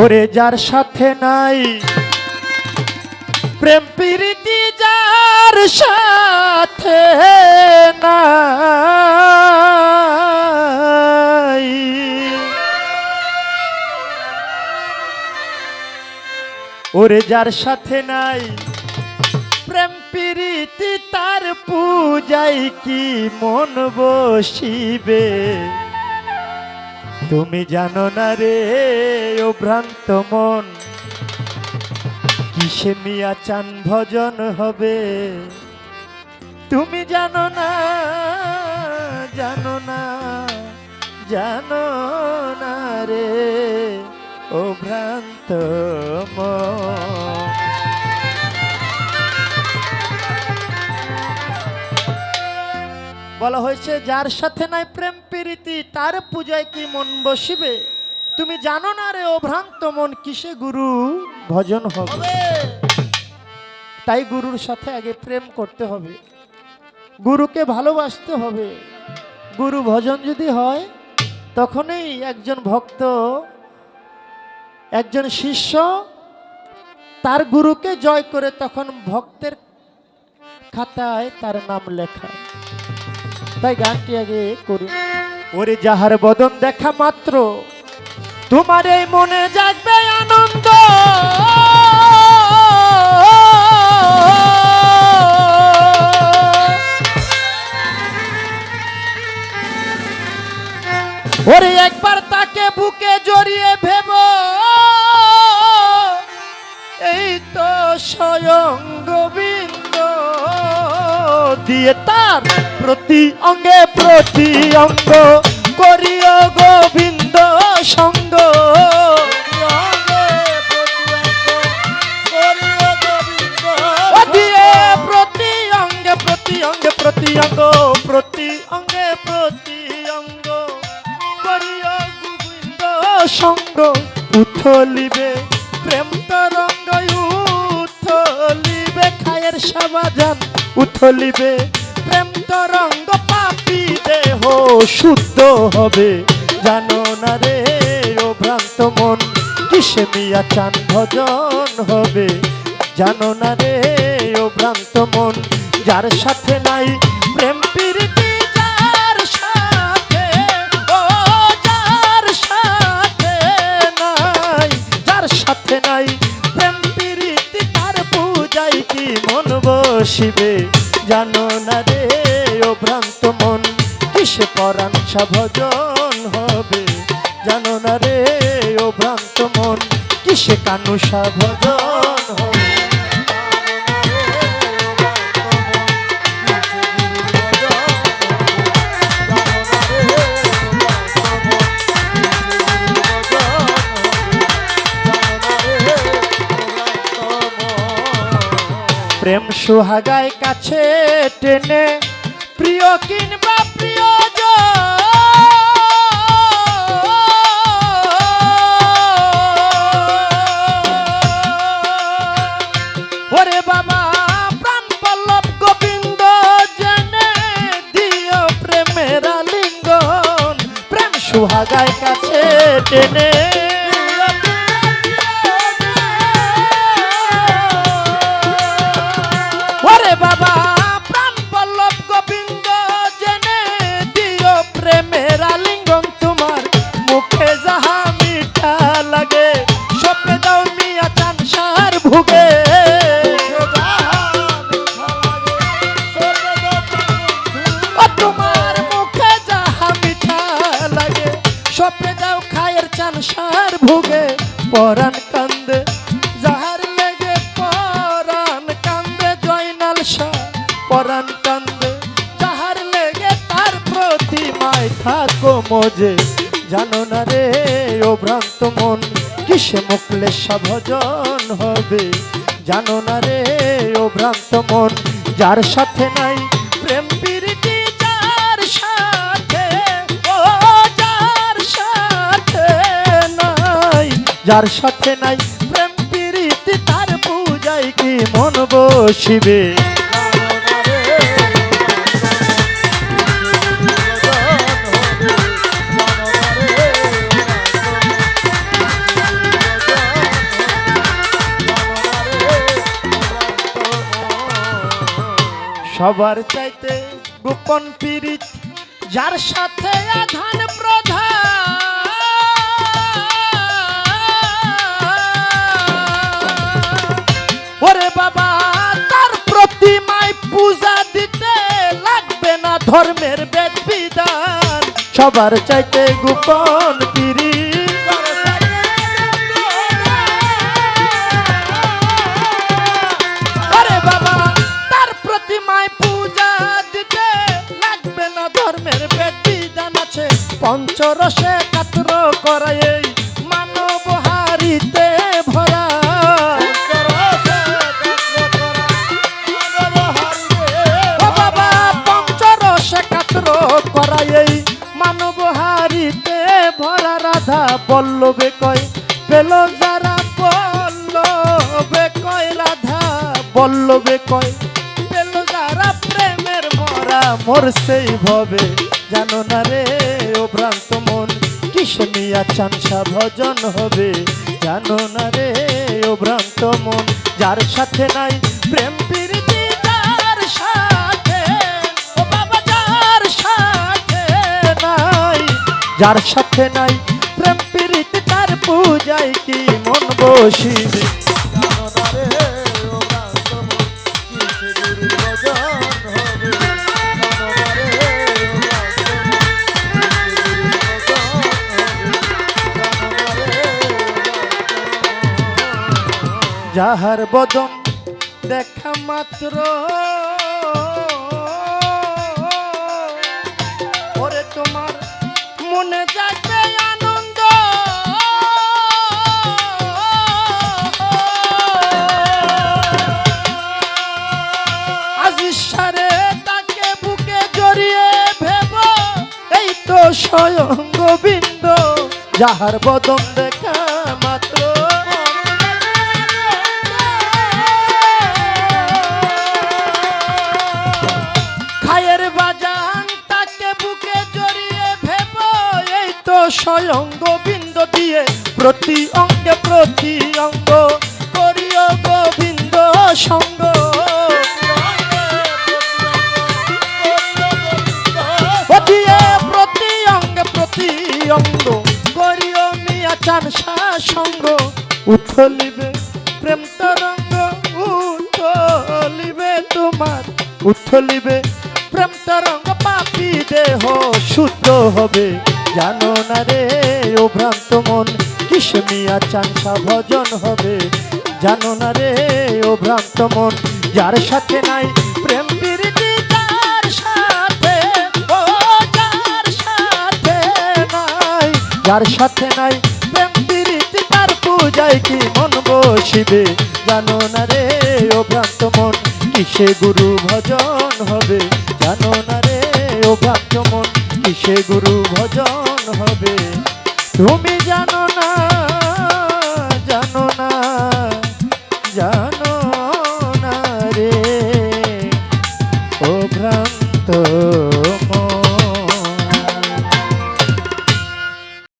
ওরে যার সাথে নাই, প্রেম প্রীতি যার সাথে নাই। ওরে যার সাথে নাই, প্রেম প্রীতি তার পূজাই কি মন বসিবে? তুমি জানো না রে, ও ভ্রান্ত মন। কিসে মিয়া চান ভজন হবে? তুমি জানো না জানো না জানো না রে, ও ভ্রান্ত মন। বলা হয়েছে, যার সাথে নাই প্রেম প্রীতি তার পূজায় কি মন বসিবে? তুমি জানো না রে ও ভ্রান্ত মন কিসে গুরু ভজন হবে? তাই গুরুর সাথে আগে প্রেম করতে হবে। গুরুকে ভালোবাসতে হবে। গুরু ভজন যদি হয় তখনই একজন ভক্ত একজন শিষ্য তার গুরুকে জয় করে তখন ভক্তের খাতায় তার নাম লেখা তাই গানটি আগে করি ওরে যাহার বদন দেখা মাত্র তোমার এই মনে জাগবে আনন্দ। ওরে একবার তাকে বুকে জড়িয়ে দিয়ে তার প্রতি অঙ্গে, প্রতি অঙ্গ করিও গোবিন্দ সঙ্গ। প্রতি অঙ্গে প্রতি অঙ্গে, প্রতি অঙ্গ, প্রতি অঙ্গে, প্রতি অঙ্গ করিও গোবিন্দ সঙ্গ। উথলিবে প্রেম তরঙ্গ উথলিবে খায়ের সাবাজান। উথলিবে, প্রেম তরঙ্গ পাপি দেহ শুদ্ধ হবে। জানো না রে, ও ভ্রান্ত মন, কিসে মিয়া চান ভজন হবে? জানো না রে, ও ভ্রান্ত মন, যার সাথে নাই প্রেম প্রীতি বসিবে জানো না রে, ও ভ্রান্ত মন, কিসে পরাণ সাভজন হবে? জানো না রে, ও ভ্রান্ত মন, কিসে কানুষা ভজন প্রেম সুহাগায় কাছে টেনে প্রিয় কিনবা প্রিয় ওরে গোবিন্দ প্রেম সুহাগায় কাছে টেনে জয়নাল পরাণ কান্দে। যাহার লেগে তার প্রতিমায় থাকো মজে। জানো না রে, ও ভ্রান্ত মন, কিসে মুখলে ভজন হবে? জানো না রে, ও ভ্রান্ত মন, যার সাথে নাই প্রেম প্রীতি, যার সাথে, ও যার সাথে নাই। যার সাথে নাই প্রেম প্রীতি, তার পূজায় কি মন বসিবে? সবার চাইতে গোপন পীড়িত, যার সাথে আধান প্রধান। ওরে বাবা, তার প্রতিমায় পূজা দিতে লাগবে না ধর্মের বেদ সবার চাইতে গোপন পিরি করাই এই মানব হারিতে ভরা। বাবা পঞ্চরসে কাতর করাই মানব হারিতে ভরা। রাধা বল্লবে কয়, পেল যারা বল্লবে কয়, রাধা বল্লবে কয়, পেল যারা প্রেমের মরা মোর সেই ভবে। জানো না রে, ও ভ্রান্ত মন কিশমিয়া চানসা ভজন হবে। জানো না রে ও ভ্রান্ত মন, যার সাথে নাই প্রেম প্রীতি সাথে ও বাবা, যার সাথে নাই। যার সাথে নাই প্রেম প্রীতি, তার পূজায় কি মন বসিবে? যাহার বদন দেখা মাত্র। ওরে তোমার মনে যাবে আনন্দ। আজিজ সারে তাকে বুকে জড়িয়ে ভেব, এই তো স্বয়ং গোবিন্দ, যাহার বদন দেখা তো স্বয়ং গোবিন্দ দিয়ে প্রতি অঙ্গে, প্রতি অঙ্গ করিও গোবিন্দ সঙ্গ। প্রতি অঙ্গে, প্রতি অঙ্গ করিও মিয়া চান সঙ্গ উথলিবে প্রেম তরঙ্গ উথলিবে তোমার। উথলিবে প্রেম তরঙ্গ পাপি দেহ, শুদ্ধ হবে। জানো না রে, ও ভ্রান্ত মন কিসমিয়া চানসা ভজন হবে। জানো না রে, ও ভ্রান্ত মন, যার সাথে নাই প্রেম নাই। যার সাথে নাই প্রেম প্রীতি, তার পূজায় কি মন বসিবে? জানো না রে, ও ভ্রান্ত মন, কিসে গুরু ভজন হবে? জানো না রে, ও ভ্রান্ত মন কিসে গুরু ভজন হবে? তুমি জানো